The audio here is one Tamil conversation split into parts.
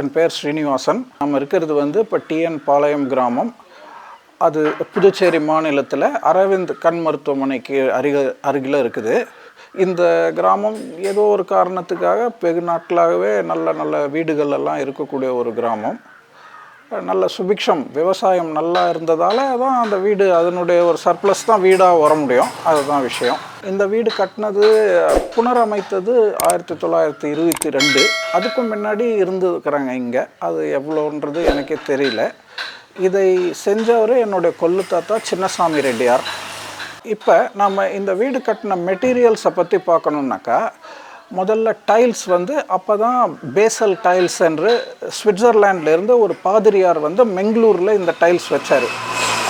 என் பேர் ஸ்ரீனிவாசன். நம்ம இருக்கிறது வந்து இப்போ டிஎன் பாளையம் கிராமம். அது புதுச்சேரி மாநிலத்தில் அரவிந்த் கண் மருத்துவமனைக்கு அருக அருகில் இருக்குது. இந்த கிராமம் ஏதோ ஒரு காரணத்துக்காக வெகு நாட்களாகவே நல்ல நல்ல வீடுகள் எல்லாம் இருக்கக்கூடிய ஒரு கிராமம். நல்ல சுபிக்ஷம் விவசாயம் நல்லா இருந்ததால் தான் அந்த வீடு அதனுடைய ஒரு சர்ப்ளஸ் தான் வீடாக வர முடியும். அதுதான் விஷயம். இந்த வீடு கட்டினது புனரமைத்தது ஆயிரத்தி தொள்ளாயிரத்தி இருபத்தி ரெண்டு. அதுக்கும் முன்னாடி இருந்துருக்குறாங்க இங்கே. அது எவ்வளோன்றது எனக்கே தெரியல. இதை செஞ்சவர் என்னுடைய கொல்லு தாத்தா சின்னசாமி ரெட்டியார். இப்போ நம்ம இந்த வீடு கட்டின மெட்டீரியல்ஸை பற்றி பார்க்கணுன்னாக்கா முதல்ல டைல்ஸ் வந்து அப்போ தான் பேசல் டைல்ஸ் என்று சுவிட்சர்லாண்ட்லேருந்து ஒரு பாதிரியார் வந்து மெங்களூரில் இந்த டைல்ஸ் வச்சார்.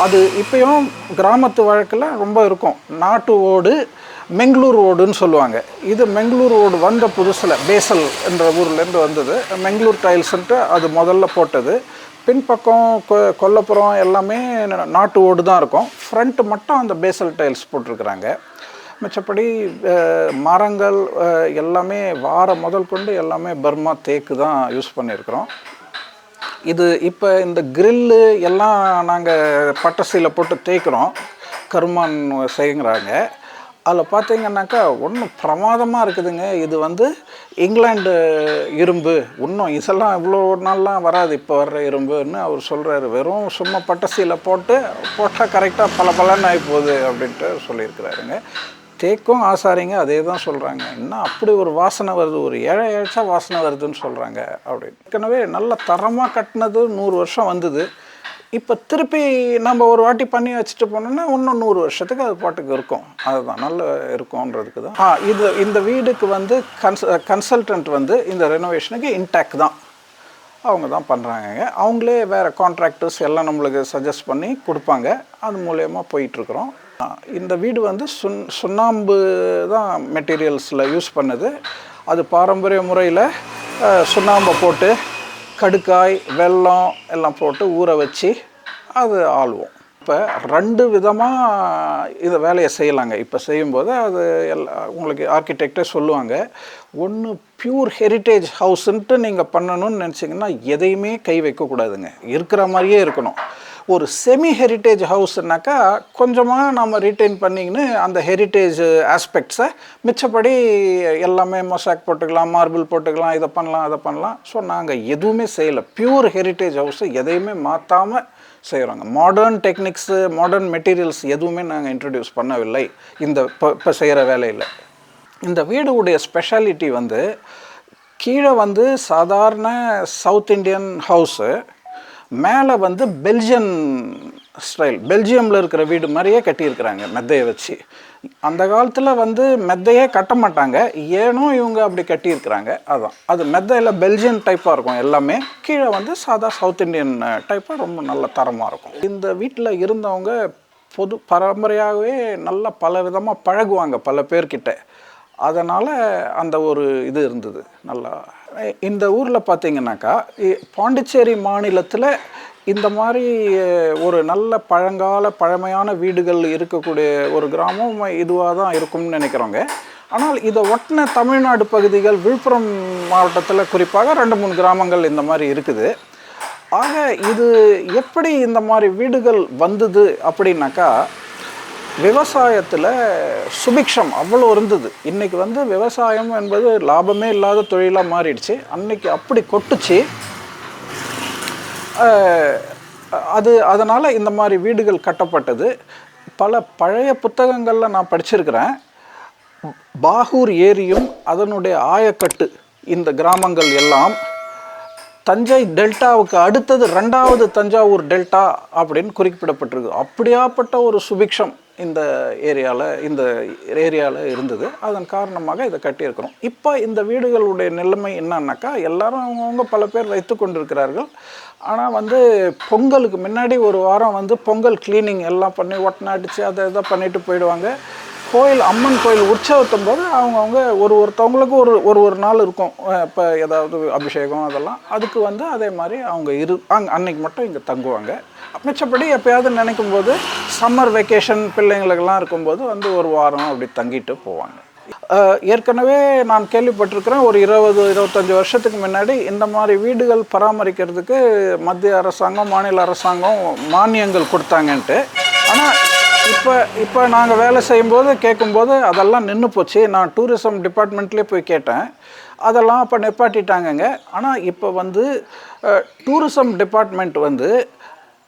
அது இப்பயும் கிராமத்து வழக்கில் ரொம்ப இருக்கும். நாட்டு ஓடு மெங்களூர் ஓடுன்னு சொல்லுவாங்க. இது மெங்களூர் ஓடு வந்த புதுசில் பேசல் என்ற ஊர்லேருந்து வந்தது. மெங்களூர் டைல்ஸ்ன்ட்டு அது முதல்ல போட்டது. பின்பக்கம் கொ கொல்லப்புறம் எல்லாமே நாட்டு ஓடு தான் இருக்கும். ஃப்ரண்ட்டு மட்டும் அந்த பேசல் டைல்ஸ் போட்டிருக்கிறாங்க. மிச்சப்படி மரங்கள் எல்லாமே வார முதல் கொண்டு எல்லாமே பர்மா தேக்கு தான் யூஸ் பண்ணியிருக்கிறோம். இது இப்போ இந்த கிரில்லு எல்லாம் நாங்கள் பட்டசியில் போட்டு தேய்க்கிறோம். கருமான் செய்கிறாங்க அதில் பார்த்தீங்கன்னாக்கா ஒன்றும் பிரமாதமாக இருக்குதுங்க. இது வந்து இங்கிலாண்டு இரும்பு. இன்னும் இதெல்லாம் இவ்வளோ நாள்லாம் வராது. இப்போ வர்ற இரும்புன்னு அவர் சொல்கிறாரு வெறும் சும்மா பட்டசியில் போட்டு போட்டால் கரெக்டாக பல பலன்னு ஆகி போகுது அப்படின்ட்டு சொல்லியிருக்கிறாருங்க. தேக்கும் ஆசாரிங்க அதே தான் சொல்கிறாங்க என்ன அப்படி ஒரு வாசனை வருது? ஒரு ஏழை ஏழச்சா வாசனை வருதுன்னு சொல்கிறாங்க அப்படின்னு. ஏற்கனவே நல்ல தரமாக கட்டினது நூறு வருஷம் வந்தது. இப்போ திருப்பி நம்ம ஒரு வாட்டி பண்ணி வச்சுட்டு போனோம்னா இன்னும் நூறு வருஷத்துக்கு அது பாட்டுக்கு இருக்கும். அதுதான் நல்ல இருக்கும்ன்றதுக்கு தான் ஆ இது இந்த வீடுக்கு வந்து கன்ஸ் கன்சல்டன்ட் வந்து இந்த ரெனோவேஷனுக்கு இன்டாக் தான். அவங்க தான் பண்ணுறாங்கங்க அவங்களே வேறு கான்ட்ராக்டர்ஸ் எல்லாம் நம்மளுக்கு சஜஸ்ட் பண்ணி கொடுப்பாங்க. அது மூலயமா போயிட்டுருக்குறோம். இந்த வீடு வந்து சுண் சுண்ணாம்பு தான் மெட்டீரியல்ஸில் யூஸ் பண்ணுது. அது பாரம்பரிய முறையில் சுண்ணாம்பை போட்டு கடுக்காய் வெல்லம் எல்லாம் போட்டு ஊற வச்சு அது ஆள்வோம். இப்போ ரெண்டு விதமாக இதை வேலையை செய்யலாங்க. இப்போ செய்யும்போது அது எல்லா உங்களுக்கு ஆர்கிடெக்டே சொல்லுவாங்க. ஒன்று பியூர் ஹெரிட்டேஜ் ஹவுஸுன்ட்டு நீங்கள் பண்ணணும்னு நினச்சிங்கன்னா எதையுமே கை வைக்கக்கூடாதுங்க இருக்கிற மாதிரியே இருக்கணும். ஒரு செமி ஹெரிட்டேஜ் ஹவுஸ்னாக்கா கொஞ்சமாக நம்ம ரீட்டைன் பண்ணிக்கின்னு அந்த ஹெரிட்டேஜ் ஆஸ்பெக்ட்ஸை மிச்சப்படி எல்லாமே மொசாக் போட்டுக்கலாம் மார்பிள் போட்டுக்கலாம் இதை பண்ணலாம் அதை பண்ணலாம். ஸோ நாங்கள் எதுவுமே செய்யலை. பியூர் ஹெரிட்டேஜ் ஹவுஸை எதையுமே மாற்றாமல் செய்கிறோங்க மாடர்ன் டெக்னிக்ஸு மாடர்ன் மெட்டீரியல்ஸ் எதுவுமே நாங்கள் இன்ட்ரடியூஸ் பண்ணவில்லை. இந்த இப்போ இப்போ செய்கிற வேலையில். இந்த வீடுடைய ஸ்பெஷாலிட்டி வந்து கீழே வந்து சாதாரண சவுத் இண்டியன் ஹவுஸு மேலே வந்து பெல்ஜியன் ஸ்டைல் பெல்ஜியமில் இருக்கிற வீடு மாதிரியே கட்டியிருக்கிறாங்க மெத்தையை வச்சு. அந்த காலத்தில் வந்து மெத்தையே கட்ட மாட்டாங்க ஏனோ இவங்க அப்படி கட்டியிருக்கிறாங்க அதான். அது மெத்தையில் பெல்ஜியன் டைப்பாக இருக்கும் எல்லாமே கீழே வந்து சாதா சவுத் இண்டியன் டைப்பாக ரொம்ப நல்ல தரமாக இருக்கும். இந்த வீட்டில் இருந்தவங்க பொது பரம்பரையாகவே நல்லா பல விதமாக பழகுவாங்க பல பேர்கிட்ட. அதனால் அந்த ஒரு இது இருந்தது நல்லா. இந்த ஊரில் பார்த்தீங்கன்னாக்கா இ- பாண்டிச்சேரி மாநிலத்தில் இந்த மாதிரி ஒரு நல்ல பழங்கால பழமையான வீடுகள் இருக்கக்கூடிய ஒரு கிராமம் இதுவாக தான் இருக்கும்னு நினைக்கிறோங்க ஆனால் இதை ஒட்டின தமிழ்நாடு பகுதிகள் விழுப்புரம் மாவட்டத்தில் குறிப்பாக ரெண்டு மூணு கிராமங்கள் இந்த மாதிரி இருக்குது. ஆக இது எப்படி இந்த மாதிரி வீடுகள் வந்தது அப்படின்னாக்கா விவசாயத்தில் சுபிக்ஷம் அவ்வளோ இருந்தது. இன்றைக்கி வந்து விவசாயம் என்பது லாபமே இல்லாத தொழிலாக மாறிடுச்சு. அன்னைக்கு அப்படி கொட்டுச்சு. அது அதனால் இந்த மாதிரி வீடுகள் கட்டப்பட்டது. பல பழைய புத்தகங்களில் நான் படிச்சிருக்கிறேன். பாகூர் ஏரியும் அதனுடைய ஆயக்கட்டு இந்த கிராமங்கள் எல்லாம். தஞ்சை டெல்டாவுக்கு அடுத்தது ரெண்டாவது தஞ்சாவூர் டெல்டா அப்படின்னு குறிப்பிடப்பட்டிருக்கு. அப்படியாப்பட்ட ஒரு சுபிக்ஷம். இந்த ஏரியாவில் இந்த ஏரியாவில் இருந்தது. அதன் காரணமாக இதை கட்டியிருக்கிறோம். இப்போ இந்த வீடுகளுடைய நிலைமை என்னன்னாக்கா எல்லாரும் அவங்கவுங்க பல பேர் வைத்து கொண்டிருக்கிறார்கள். ஆனால் வந்து பொங்கலுக்கு முன்னாடி ஒரு வாரம் வந்து பொங்கல் கிளீனிங் எல்லாம் பண்ணி ஒட்டனை அடித்து அதை இதை பண்ணிட்டு போயிடுவாங்க. கோயில் அம்மன் கோயில் உற்சவத்தும் போது அவங்கவுங்க ஒரு ஒருத்தவங்களுக்கு ஒரு ஒரு ஒரு நாள் இருக்கும். இப்போ ஏதாவது அபிஷேகம் அதெல்லாம். அதுக்கு வந்து அதே மாதிரி அவங்க இரு அங் அன்னைக்கு மட்டும் இங்கே தங்குவாங்க. மிச்சப்படி எப்பயாவது நினைக்கும் போது சம்மர் வெக்கேஷன் பிள்ளைங்களுக்கெல்லாம் இருக்கும்போது வந்து ஒரு வாரம் அப்படி தங்கிட்டு போவாங்க. ஏற்கனவே நான் கேள்விப்பட்டிருக்கிறேன் ஒரு இருபது இருபத்தஞ்சி வருஷத்துக்கு முன்னாடி இந்த மாதிரி வீடுகள் பராமரிக்கிறதுக்கு மத்திய அரசாங்கம் மாநில அரசாங்கம் மானியங்கள் கொடுத்தாங்கன்ட்டு. ஆனால் இப்போ இப்போ நாங்கள் வேலை செய்யும்போது கேட்கும்போது அதெல்லாம் நின்று போச்சு. நான் டூரிசம் டிபார்ட்மெண்ட்லேயே போய் கேட்டேன். அதெல்லாம் அப்போ நிப்பாட்டிட்டாங்கங்க. ஆனால் இப்போ வந்து டூரிசம் டிபார்ட்மெண்ட் வந்து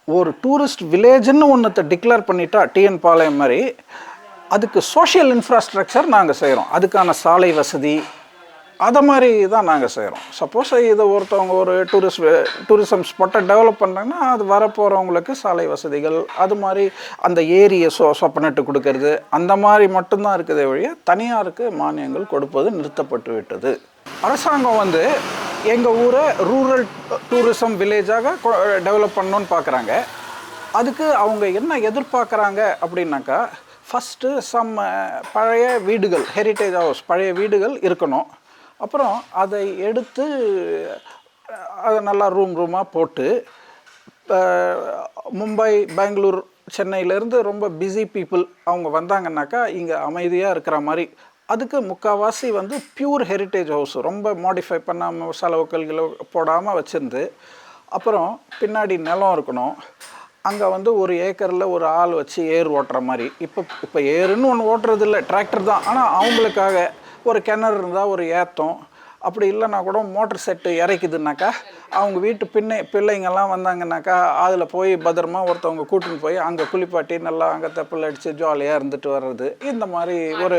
ஒரு டூரிஸ்ட் வில்லேஜ்னு ஒன்றத்தை டிக்ளேர் பண்ணிட்டா டிஎன் பாளையம் மாதிரி அதுக்கு சோஷியல் இன்ஃப்ராஸ்ட்ரக்சர் நாங்கள் செய்கிறோம் அதுக்கான சாலை வசதி அதை மாதிரி தான் நாங்கள் செய்கிறோம் சப்போஸ் இதை ஒருத்தவங்க ஒரு டூரிஸ்ட் டூரிசம் ஸ்பாட்டை டெவலப் பண்ணுறாங்கன்னா அது வரப்போகிறவங்களுக்கு சாலை வசதிகள் அது மாதிரி அந்த ஏரியை சொ சொப்பனிட்டு கொடுக்கறது அந்த மாதிரி மட்டும்தான் இருக்குதே வழிய தனியாருக்கு மானியங்கள் கொடுப்பது நிறுத்தப்பட்டு விட்டது. அரசாங்கம் வந்து எங்கள் ஊரை ரூரல் டூரிசம் வில்லேஜாக டெவலப் பண்ணணும்னு பார்க்குறாங்க அதுக்கு அவங்க என்ன எதிர்பார்க்குறாங்க அப்படின்னாக்கா ஃபஸ்ட்டு சம் பழைய வீடுகள் ஹெரிட்டேஜ் ஹவுஸ் பழைய வீடுகள் இருக்கணும். அப்புறம் அதை எடுத்து அதை நல்லா ரூம் ரூமாக போட்டு மும்பை பெங்களூர் சென்னையிலேருந்து ரொம்ப பிஸி பீப்புள் அவங்க வந்தாங்கன்னாக்கா இங்கே அமைதியாக இருக்கிற மாதிரி அதுக்கு முக்கால்வாசி வந்து பியூர் ஹெரிட்டேஜ் ஹவுஸ் ரொம்ப மாடிஃபை பண்ணாமல் செலவு கிலவு போடாமல் வச்சுருந்து அப்புறம் பின்னாடி நிலம் இருக்கணும். அங்கே வந்து ஒரு ஏக்கரில் ஒரு ஆள் வச்சு ஏர் ஓட்டுற மாதிரி. இப்போ இப்போ ஏருன்னு ஒன்று ஓட்டுறது இல்லை டிராக்டர் தான். ஆனால் அவங்களுக்காக ஒரு கிணறு இருந்தால் ஒரு ஏத்தம் அப்படி இல்லைன்னா கூட மோட்டர் செட்டு இறைக்குதுனாக்கா அவங்க வீட்டு பின்னை பிள்ளைங்கெல்லாம் வந்தாங்கன்னாக்கா அதில் போய் பத்திரமா ஒருத்தவங்க கூட்டின்னு போய் அங்கே குளிப்பாட்டி நல்லா அங்கே தெப்பல் அடித்து ஜாலியாக இருந்துட்டு வர்றது. இந்த மாதிரி ஒரு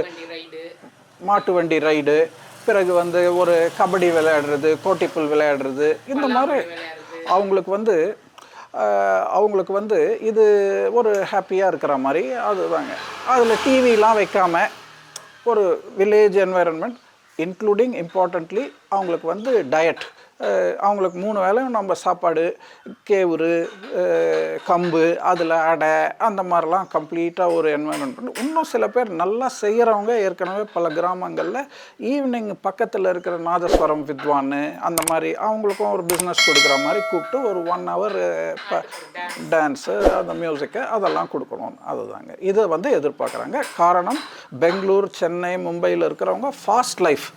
மாட்டு வண்டி ரைடு பிறகு வந்து ஒரு கபடி விளையாடுறது கோட்டிப்புல் விளையாடுறது இந்த மாதிரி அவங்களுக்கு வந்து அவங்களுக்கு வந்து இது ஒரு ஹாப்பியாக இருக்கிற மாதிரி அதுதாங்க. அதில் டிவிலாம் வைக்காம ஒரு வில்லேஜ் என்வைரன்மெண்ட் இன்க்ளூடிங் இம்பார்ட்டண்ட்லி அவங்களுக்கு வந்து டயட் அவங்களுக்கு மூணு வேளையும் நம்ம சாப்பாடு கேவுரு கம்பு அதில் அடை அந்த மாதிரிலாம் கம்ப்ளீட்டாக ஒரு என்வைரன்மெண்ட் பண்ணி இன்னும் சில பேர் நல்லா செய்கிறவங்க ஏற்கனவே பல கிராமங்களில் ஈவினிங் பக்கத்தில் இருக்கிற நாதஸ்வரம் வித்வான் அந்த மாதிரி அவங்களுக்கும் ஒரு பிஸ்னஸ் கொடுக்குற மாதிரி கூப்பிட்டு ஒரு ஒன் ஹவர் டான்ஸு அந்த மியூசிக்கு அதெல்லாம் கொடுக்கணும். அதுதாங்க. இதை வந்து எதிர்பார்க்குறாங்க. காரணம் பெங்களூர் சென்னை மும்பையில் இருக்கிறவங்க ஃபாஸ்ட் லைஃப்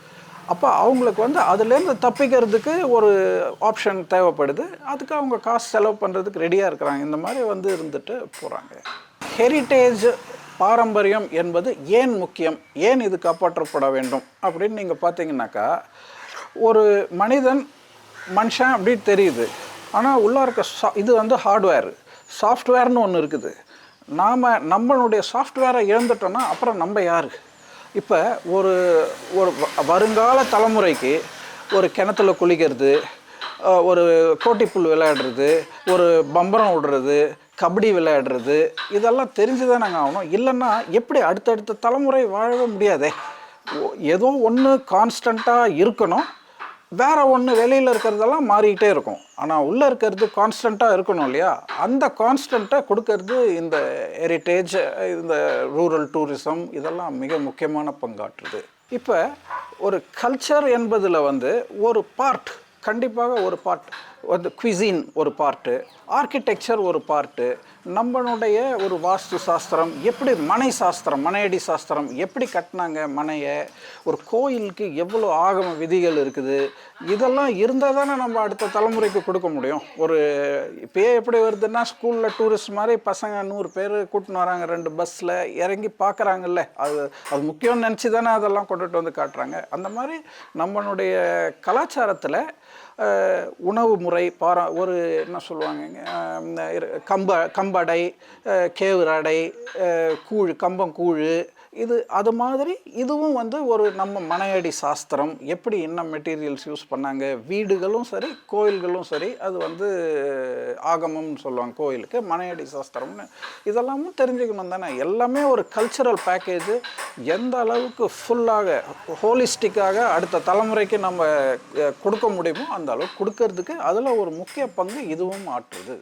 அப்போ அவங்களுக்கு வந்து அதுலேருந்து தப்பிக்கிறதுக்கு ஒரு ஆப்ஷன் தேவைப்படுது. அதுக்கு அவங்க காசு செலவு பண்ணுறதுக்கு ரெடியாக இருக்கிறாங்க. இந்த மாதிரி வந்து இருந்துட்டு போகிறாங்க ஹெரிட்டேஜ் பாரம்பரியம் என்பது ஏன் முக்கியம்? ஏன் இது காப்பாற்றப்பட வேண்டும்? அப்படின்னு நீங்கள் பார்த்தீங்கன்னாக்கா ஒரு மனிதன் மனுஷன் அப்படின்னு தெரியுது. ஆனால் உள்ளே இருக்க சா இது வந்து ஹார்ட்வேர் சாஃப்ட்வேர்னு ஒன்று இருக்குது. நாம் நம்மளுடைய சாஃப்ட்வேரை இழந்துட்டோன்னா அப்புறம் நம்ம யார்? இப்போ ஒரு ஒரு வருங்கால தலைமுறைக்கு ஒரு கிணத்துல குளிக்கிறது ஒரு கோட்டிப்புல் விளையாடுறது ஒரு பம்பரம் விடுறது கபடி விளையாடுறது இதெல்லாம் தெரிஞ்சு தான் நாங்கள் ஆகணும். இல்லைன்னா எப்படி அடுத்தடுத்த தலைமுறை வாழவே முடியாதே? ஏதோ ஒன்று கான்ஸ்டண்ட்டாக இருக்கணும். வேறு ஒன்று வெளியில் இருக்கிறதெல்லாம் மாறிக்கிட்டே இருக்கும். ஆனால் உள்ளே இருக்கிறது கான்ஸ்டண்ட்டாக இருக்கணும் இல்லையா? அந்த கான்ஸ்டண்ட்டை கொடுக்கறது இந்த ஹெரிட்டேஜ் இந்த ரூரல் டூரிசம் இதெல்லாம் மிக முக்கியமான பங்காற்றுது. இப்போ ஒரு கல்ச்சர் என்பதில் வந்து ஒரு பார்ட் கண்டிப்பாக ஒரு பார்ட் வந்து குவிசின் ஒரு பார்ட்டு ஆர்கிடெக்சர் ஒரு பார்ட்டு நம்மளுடைய ஒரு வாஸ்து சாஸ்திரம் எப்படி மனை சாஸ்திரம் மனையடி சாஸ்திரம் எப்படி கட்டினாங்க மனையை ஒரு கோயிலுக்கு எவ்வளோ ஆகம விதிகள் இருக்குது இதெல்லாம் இருந்தால் தானே நம்ம அடுத்த தலைமுறைக்கு கொடுக்க முடியும். ஒரு இப்போயே எப்படி வருதுன்னா ஸ்கூலில் டூரிஸ்ட் மாதிரி பசங்க நூறு பேர் கூட்டின்னு வராங்க ரெண்டு பஸ்ஸில் இறங்கி பார்க்குறாங்கல்ல அது அது முக்கியம்னு நினச்சி தானே அதெல்லாம் கொண்டுட்டு வந்து காட்டுறாங்க. அந்த மாதிரி நம்மளுடைய கலாச்சாரத்தில் உணவு முறை பாரா ஒரு என்ன சொல்லுவாங்க கம்ப கம்படை கேவுரடை கூழ் கம்பங்கூழ் இது அது மாதிரி இதுவும் வந்து ஒரு நம்ம மனையடி சாஸ்திரம் எப்படி என்ன மெட்டீரியல்ஸ் யூஸ் பண்ணாங்க வீடுகளும் சரி கோயில்களும் சரி அது வந்து ஆகமம்னு சொல்லுவாங்க கோயிலுக்கு மனையடி சாஸ்திரம்னு. இதெல்லாமும் தெரிஞ்சுக்கணும் தானே. எல்லாமே ஒரு கல்ச்சுரல் பேக்கேஜ் எந்த அளவுக்கு ஃபுல்லாக ஹோலிஸ்டிக்காக அடுத்த தலைமுறைக்கு நம்ம கொடுக்க முடியுமோ அந்த அளவுக்கு கொடுக்கறதுக்கு அதில் ஒரு முக்கிய பங்கு இதுவும் ஆற்றுது.